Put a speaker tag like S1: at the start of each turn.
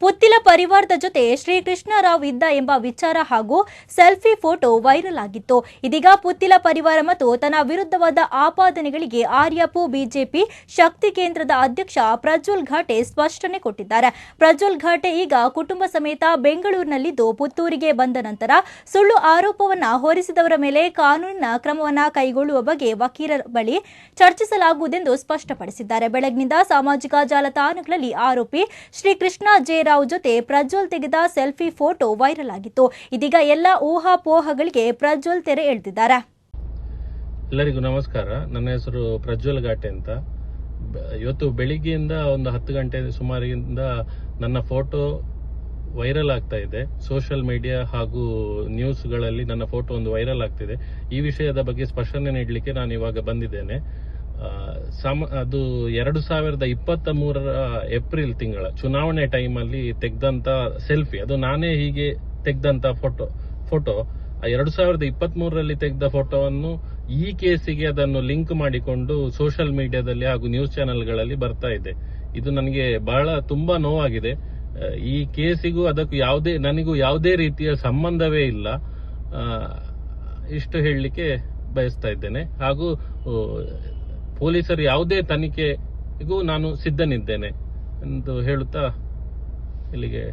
S1: ಪುತ್ತಿಲ ಪರಿವಾರದ ಜೊತೆ ಶ್ರೀಕೃಷ್ಣರಾವ್ ಇದ್ದ ಎಂಬ ವಿಚಾರ ಹಾಗೂ ಸೆಲ್ಫಿ ಫೋಟೋ ವೈರಲ್ ಆಗಿತ್ತು. ಇದೀಗ ಪುತ್ತಿಲ ಪರಿವಾರ ಮತ್ತು ತನ್ನ ವಿರುದ್ಧವಾದ ಆಪಾದನೆಗಳಿಗೆ ಆರ್ಯಪು ಬಿಜೆಪಿ ಶಕ್ತಿ ಕೇಂದ್ರದ ಅಧ್ಯಕ್ಷ ಪ್ರಜ್ವಲ್ ಘಾಟೆ ಸ್ಪಷ್ಟನೆ ಕೊಟ್ಟಿದ್ದಾರೆ. ಪ್ರಜ್ವಲ್ ಘಾಟೆ ಈಗ ಕುಟುಂಬ ಸಮೇತ ಬೆಂಗಳೂರಿನಲ್ಲಿದ್ದು, ಪುತ್ತೂರಿಗೆ ಬಂದ ನಂತರ ಸುಳ್ಳು ಆರೋಪವನ್ನ ಹೊರಿಸಿದವರ ಮೇಲೆ ಕಾನೂನಿನ ಕ್ರಮವನ್ನ ಕೈಗೊಳ್ಳುವ ಬಗ್ಗೆ ವಕೀಲರ ಬಳಿ ಚರ್ಚಿಸಲಾಗುವುದೆಂದು ಸ್ಪಷ್ಟಪಡಿಸಿದ್ದಾರೆ. ಬೆಳಗ್ಗಿನಿಂದ ಸಾಮಾಜಿಕ ಜಾಲತಾಣಗಳಲ್ಲಿ ಆರೋಪಿ ಶ್ರೀಕೃಷ್ಣ ಜೆ ರಾವ್ ಜೊತೆ ಪ್ರಜ್ವಲ್ ತೆಗೆದ ಸೆಲ್ಫಿ ಫೋಟೋ ವೈರಲ್ ಆಗಿತ್ತು. ಇದೀಗ ಎಲ್ಲ ಊಹಾಪೋಹಗಳಿಗೆ ಪ್ರಜ್ವಲ್ ತೆರೆ ಎಳೆದಿದ್ದಾರೆ.
S2: ಎಲ್ಲರಿಗೂ ನಮಸ್ಕಾರ. ನನ್ನ ಹೆಸರು ಪ್ರಜ್ವಲ್ ಘಾಟೆ ಅಂತ. ಇವತ್ತು ಬೆಳಿಗ್ಗೆಯಿಂದ ಒಂದು ಹತ್ತು ಗಂಟೆ ಸುಮಾರಿಂದ ನನ್ನ ಫೋಟೋ ವೈರಲ್ ಆಗ್ತಾ ಇದೆ. ಸೋಷಿಯಲ್ ಮೀಡಿಯಾ ಹಾಗೂ ನ್ಯೂಸ್ಗಳಲ್ಲಿ ನನ್ನ ಫೋಟೋ ಒಂದು ವೈರಲ್ ಆಗ್ತಿದೆ. ಈ ವಿಷಯದ ಬಗ್ಗೆ ಸ್ಪಷ್ಟನೆ ನೀಡಲಿಕ್ಕೆ ನಾನು ಇವಾಗ ಬಂದಿದ್ದೇನೆ. ಸಮ, ಅದು ಎರಡು ಸಾವಿರದ ಇಪ್ಪತ್ತ ಮೂರರ ಏಪ್ರಿಲ್ ತಿಂಗಳ ಚುನಾವಣೆ ಟೈಮಲ್ಲಿ ತೆಗೆದಂತ ಸೆಲ್ಫಿ. ಅದು ನಾನೇ ಹೀಗೆ ತೆಗೆದಂತ ಫೋಟೋ ಫೋಟೋ. ಎರಡು ಸಾವಿರದ ಇಪ್ಪತ್ತ್ ಮೂರರಲ್ಲಿ ತೆಗೆದ ಫೋಟೋವನ್ನು ಈ ಕೇಸಿಗೆ ಅದನ್ನು ಲಿಂಕ್ ಮಾಡಿಕೊಂಡು ಸೋಷಿಯಲ್ ಮೀಡಿಯಾದಲ್ಲಿ ಹಾಗೂ ನ್ಯೂಸ್ ಚಾನೆಲ್ಗಳಲ್ಲಿ ಬರ್ತಾ ಇದೆ. ಇದು ನನಗೆ ಬಹಳ ತುಂಬಾ ನೋವಾಗಿದೆ. ಈ ಕೇಸಿಗೂ ಅದಕ್ಕೂ ಯಾವುದೇ, ನನಗೂ ಯಾವುದೇ ರೀತಿಯ ಸಂಬಂಧವೇ ಇಲ್ಲ. ಇಷ್ಟು ಹೇಳಲಿಕ್ಕೆ ಬಯಸ್ತಾ ಇದ್ದೇನೆ. ಹಾಗೂ ಪೊಲೀಸರು ಯಾವುದೇ ತನಿಖೆಗೂ ನಾನು ಸಿದ್ಧನಿದ್ದೇನೆ ಎಂದು ಹೇಳುತ್ತಾ ಇಲ್ಲಿಗೆ